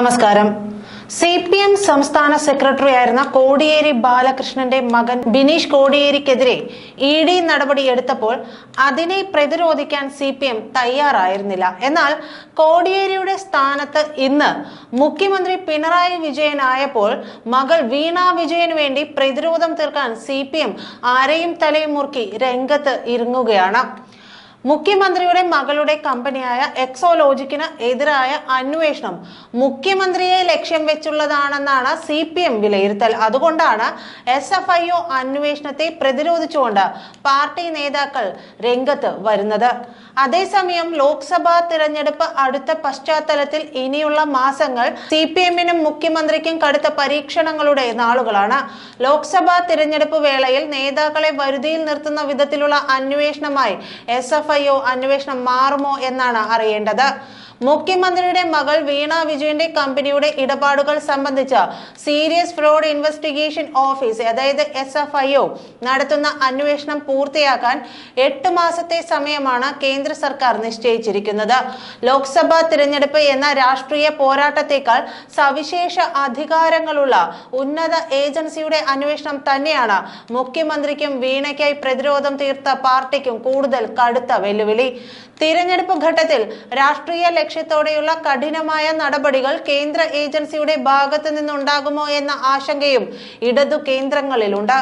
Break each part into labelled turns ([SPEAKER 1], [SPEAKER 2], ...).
[SPEAKER 1] നമസ്കാരം C P M സംസ്ഥാന secretary ആയിരുന്ന കോടിയേരി ബാലകൃഷ്ണന്റെ മകൻ ബിനീഷ് കോടിയേരിക്കെതിരെ ഇ ഡി നടപടി എടുത്തപ്പോൾ അതിനെ പ്രതിരോധിക്കാൻ സി പി എം തയ്യാറായിരുന്നില്ല എന്നാൽ കോടിയേരിയുടെ സ്ഥാനത്ത് ഇന്ന് മുഖ്യമന്ത്രി പിണറായി വിജയൻ ആയപ്പോൾ മകൾ വീണ വിജയന് വേണ്ടി പ്രതിരോധം തീർക്കാൻ സി പി എം ആരെയും തലയും മുറുക്കി രംഗത്ത് ഇറങ്ങുകയാണ് മുഖ്യമന്ത്രിയുടെ മകളുടെ കമ്പനിയായ എക്സോലോജിക്കിന് എതിരായ അന്വേഷണം മുഖ്യമന്ത്രിയെ ലക്ഷ്യം വെച്ചുള്ളതാണെന്നാണ് സി പി എം വിലയിരുത്തൽ അതുകൊണ്ടാണ് എസ് എഫ് ഐ ഒ അന്വേഷണത്തെ പ്രതിരോധിച്ചുകൊണ്ട് പാർട്ടി നേതാക്കൾ രംഗത്ത് വരുന്നത് അതേസമയം ലോക്സഭാ തിരഞ്ഞെടുപ്പ് അടുത്ത പശ്ചാത്തലത്തിൽ ഇനിയുള്ള മാസങ്ങൾ സി പി എമ്മിനും മുഖ്യമന്ത്രിക്കും കടുത്ത പരീക്ഷണങ്ങളുടെ നാളുകളാണ് ലോക്സഭാ തിരഞ്ഞെടുപ്പ് വേളയിൽ നേതാക്കളെ വരുതിയിൽ നിർത്തുന്ന വിധത്തിലുള്ള അന്വേഷണമായി എസ് എഫ് മാറുകയോ അന്വേഷണം മാറുമോ എന്നാണ് അറിയേണ്ടത് മുഖ്യമന്ത്രിയുടെ മകൾ വീണ വിജയന്റെ കമ്പനിയുടെ ഇടപാടുകൾ സംബന്ധിച്ച സീരിയസ് ഫ്രോഡ് ഇൻവെസ്റ്റിഗേഷൻ ഓഫീസ് അതായത് എസ് എഫ് നടത്തുന്ന അന്വേഷണം പൂർത്തിയാക്കാൻ എട്ട് മാസത്തെ സമയമാണ് കേന്ദ്ര സർക്കാർ നിശ്ചയിച്ചിരിക്കുന്നത് ലോക്സഭാ തിരഞ്ഞെടുപ്പ് എന്ന രാഷ്ട്രീയ പോരാട്ടത്തേക്കാൾ സവിശേഷ അധികാരങ്ങളുള്ള ഉന്നത ഏജൻസിയുടെ അന്വേഷണം തന്നെയാണ് മുഖ്യമന്ത്രിക്കും വീണയ്ക്കായി പ്രതിരോധം തീർത്ത പാർട്ടിക്കും കൂടുതൽ കടുത്ത വെല്ലുവിളി തിരഞ്ഞെടുപ്പ് ഘട്ടത്തിൽ രാഷ്ട്രീയ ലക്ഷ്യത്തോടെയുള്ള കഠിനമായ നടപടികൾ കേന്ദ്ര ഏജൻസിയുടെ ഭാഗത്തു നിന്നുണ്ടാകുമോ എന്ന ആശങ്കയും ഇടതു കേന്ദ്രങ്ങളിലുണ്ട്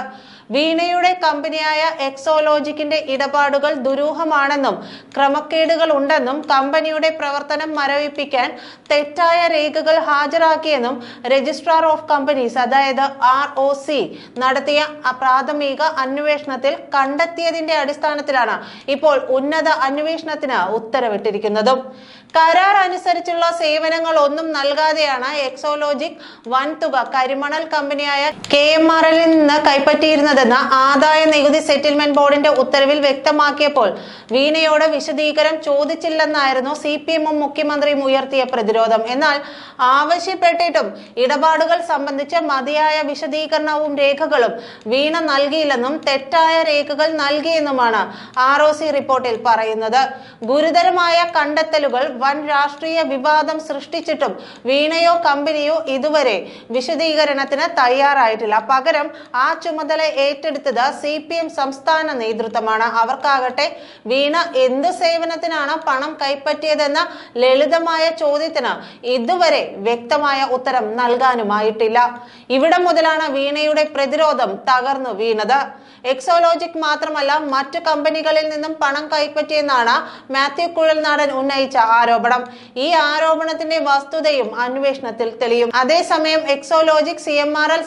[SPEAKER 1] വീണയുടെ കമ്പനിയായ എക്സോലോജിക്കിന്റെ ഇടപാടുകൾ ദുരൂഹമാണെന്നും ക്രമക്കേടുകൾ ഉണ്ടെന്നും കമ്പനിയുടെ പ്രവർത്തനം മരവിപ്പിക്കാൻ തെറ്റായ രേഖകൾ ഹാജരാക്കിയെന്നും രജിസ്ട്രാർ ഓഫ് കമ്പനീസ് അതായത് ആർ ഒ സി നടത്തിയ പ്രാഥമിക അന്വേഷണത്തിൽ കണ്ടെത്തിയതിന്റെ അടിസ്ഥാനത്തിലാണ് ഇപ്പോൾ ഉന്നത അന്വേഷണത്തിന് ഉത്തരവിട്ടിരിക്കുന്നതും കരാർ അനുസരിച്ചുള്ള സേവനങ്ങൾ ഒന്നും നൽകാതെയാണ് എക്സോലോജിക് വൻതുക കരിമണൽ കമ്പനിയായ കെ എം ആർ എല്ലിൽ നിന്ന് കൈപ്പറ്റിയിരുന്നത് നൽകുന്നതെന്ന് ആദായ നികുതി സെറ്റിൽമെന്റ് ബോർഡിന്റെ ഉത്തരവിൽ വ്യക്തമാക്കിയപ്പോൾ വീണയോട് വിശദീകരണം ചോദിച്ചില്ലെന്നായിരുന്നു സി പി എമ്മും മുഖ്യമന്ത്രിയും ഉയർത്തിയ പ്രതിരോധം എന്നാൽ ആവശ്യപ്പെട്ടിട്ടും ഇടപാടുകൾ സംബന്ധിച്ച് മതിയായ വിശദീകരണവും രേഖകളും വീണ നൽകിയില്ലെന്നും തെറ്റായ രേഖകൾ നൽകിയെന്നുമാണ് ആർ ഒ സി റിപ്പോർട്ടിൽ പറയുന്നത് ഗുരുതരമായ കണ്ടെത്തലുകൾ വൻ രാഷ്ട്രീയ വിവാദം സൃഷ്ടിച്ചിട്ടും വീണയോ കമ്പനിയോ ഇതുവരെ വിശദീകരണത്തിന് തയ്യാറായിട്ടില്ല പകരം ആ ചുമതല ഏറ്റെടുത്തത് സി പി എം സംസ്ഥാന നേതൃത്വമാണ് അവർക്കാകട്ടെ വീണ എന്ത് സേവനത്തിനാണ് പണം കൈപ്പറ്റിയതെന്ന ലളിതമായ ചോദ്യത്തിന് ഇതുവരെ വ്യക്തമായ ഉത്തരം നൽകാനുമായിട്ടില്ല ഇവിടെ മുതലാണ് വീണയുടെ പ്രതിരോധം തകർന്നു വീണത് എക്സോലോജിക് മാത്രമല്ല മറ്റു കമ്പനികളിൽ നിന്നും പണം കൈപ്പറ്റിയെന്നാണ് മാത്യു കുഴൽനാടൻ ഉന്നയിച്ച ആരോപണം ഈ ആരോപണത്തിന്റെ വസ്തുതയും അന്വേഷണത്തിൽ തെളിയും അതേസമയം എക്സോലോജിക് സി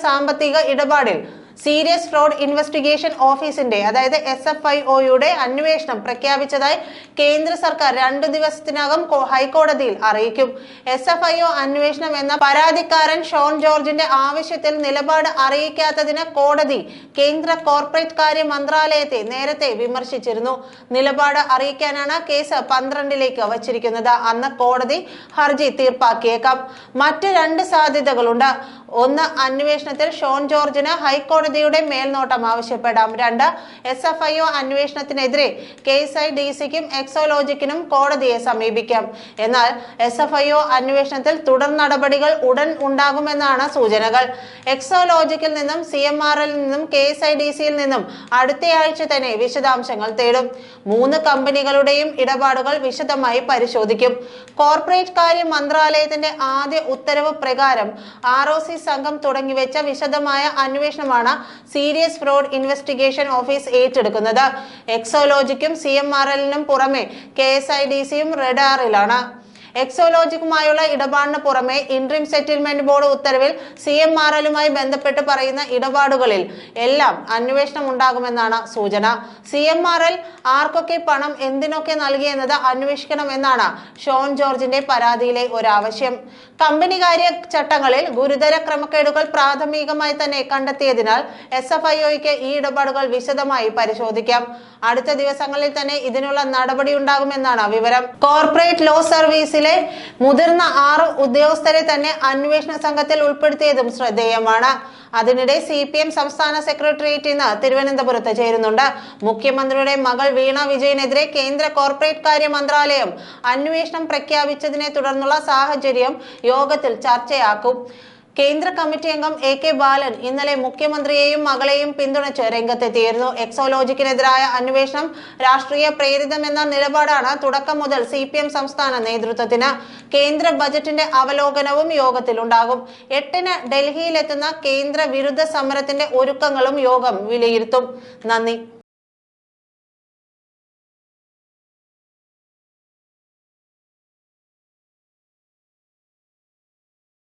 [SPEAKER 1] സാമ്പത്തിക ഇടപാടിൽ സീരിയസ് ഫ്രോഡ് ഇൻവെസ്റ്റിഗേഷൻ ഓഫീസിന്റെ അതായത് എസ് എഫ് ഐ ഒയുടെ അന്വേഷണം പ്രഖ്യാപിച്ചതായി കേന്ദ്ര സർക്കാർ രണ്ടു ദിവസത്തിനകം ഹൈക്കോടതിയിൽ അറിയിക്കും എസ് എഫ് ഐ ഒ അന്വേഷണം എന്ന പരാതിക്കാരൻ ഷോൺ ജോർജിന്റെ ആവശ്യത്തിൽ നിലപാട് അറിയിക്കാത്തതിന് കോടതി കേന്ദ്ര കോർപ്പറേറ്റ് കാര്യ മന്ത്രാലയത്തെ നേരത്തെ വിമർശിച്ചിരുന്നു നിലപാട് അറിയിക്കാനാണ് കേസ് പന്ത്രണ്ടിലേക്ക് വച്ചിരിക്കുന്നത് അന്ന് കോടതി ഹർജി തീർപ്പാക്കിയേക്കാം മറ്റ് രണ്ട് സാധ്യതകളുണ്ട് ഒന്ന് അന്വേഷണത്തിൽ ഷോൺ ജോർജിന് ഹൈക്കോടതി കോടതിയുടെ മേൽനോട്ടം ആവശ്യപ്പെടാം രണ്ട് എസ് എഫ് ഐ ഒ അന്വേഷണത്തിനെതിരെ കെ എസ് ഐ ഡി സിക്കും എക്സോലോജിക്കിനും കോടതിയെ സമീപിക്കാം എന്നാൽ എസ് എഫ് ഐ ഒ അന്വേഷണത്തിൽ തുടർ നടപടികൾ ഉടൻ ഉണ്ടാകുമെന്നാണ് സൂചനകൾ എക്സോലോജിക്കിൽ നിന്നും സി എം എൽ നിന്നും കെ എസ് ഐ ഡി സിയിൽ നിന്നും അടുത്തയാഴ്ച തന്നെ വിശദാംശങ്ങൾ തേടും മൂന്ന് കമ്പനികളുടെയും ഇടപാടുകൾ വിശദമായി പരിശോധിക്കും കോർപ്പറേറ്റ് കാര്യ മന്ത്രാലയത്തിന്റെ ആദ്യ ഉത്തരവ് പ്രകാരം ആർ ഒ സി സംഘം തുടങ്ങിവെച്ച വിശദമായ അന്വേഷണമാണ് സീരിയസ് ഫ്രോഡ് ഇൻവെസ്റ്റിഗേഷൻ ഓഫീസ് ഏറ്റെടുക്കുന്നത് എക്സോലോജിക്കും സി എം ആർ എല്ലിനും പുറമെ കെ എസ് ഐ ഡി സിയും റെഡാറിലാണ് എക്സോലോജിക്കുമായുള്ള ഇടപാടിന് പുറമെ ഇൻട്രീം സെറ്റിൽമെന്റ് ബോർഡ് ഉത്തരവിൽ സി എം ആർ എല്ലുമായി ബന്ധപ്പെട്ട് പറയുന്ന ഇടപാടുകളിൽ എല്ലാം അന്വേഷണം ഉണ്ടാകുമെന്നാണ് സൂചന സി എം ആർ എൽ ആർക്കൊക്കെ പണം എന്തിനൊക്കെ നൽകിയെന്നത് അന്വേഷിക്കണമെന്നാണ് ഷോൺ ജോർജിന്റെ പരാതിയിലെ ഒരാവശ്യം കമ്പനികാര്യ ചട്ടങ്ങളിൽ ഗുരുതര ക്രമക്കേടുകൾ പ്രാഥമികമായി തന്നെ കണ്ടെത്തിയതിനാൽ എസ് എഫ് ഐ ഈ ഇടപാടുകൾ വിശദമായി പരിശോധിക്കാം അടുത്ത ദിവസങ്ങളിൽ തന്നെ ഇതിനുള്ള നടപടി ഉണ്ടാകുമെന്നാണ് വിവരം കോർപ്പറേറ്റ് ലോ സർവീസിലെ ജില്ലയിലെ മുതിർന്ന ആറ് ഉദ്യോഗസ്ഥരെ തന്നെ അന്വേഷണ സംഘത്തിൽ ഉൾപ്പെടുത്തിയതും ശ്രദ്ധേയമാണ് അതിനിടെ സി പി എം സംസ്ഥാന സെക്രട്ടേറിയറ്റ് ഇന്ന് തിരുവനന്തപുരത്ത് ചേരുന്നുണ്ട് മുഖ്യമന്ത്രിയുടെ മകൾ വീണ വിജയനെതിരെ കേന്ദ്ര കോർപ്പറേറ്റ് കാര്യ മന്ത്രാലയം അന്വേഷണം പ്രഖ്യാപിച്ചതിനെ തുടർന്നുള്ള സാഹചര്യം യോഗത്തിൽ ചർച്ചയാക്കും കേന്ദ്ര കമ്മിറ്റി അംഗം എ കെ ബാലൻ ഇന്നലെ മുഖ്യമന്ത്രിയെയും മകളെയും പിന്തുണച്ച് രംഗത്തെത്തിയിരുന്നു എക്സോലോജിക്കിനെതിരായ അന്വേഷണം രാഷ്ട്രീയ പ്രേരിതമെന്ന നിലപാടാണ് തുടക്കം മുതൽ സി സംസ്ഥാന നേതൃത്വത്തിന് കേന്ദ്ര ബജറ്റിന്റെ അവലോകനവും യോഗത്തിലുണ്ടാകും എട്ടിന് ഡൽഹിയിലെത്തുന്ന കേന്ദ്ര വിരുദ്ധ സമരത്തിന്റെ ഒരുക്കങ്ങളും യോഗം വിലയിരുത്തും നന്ദി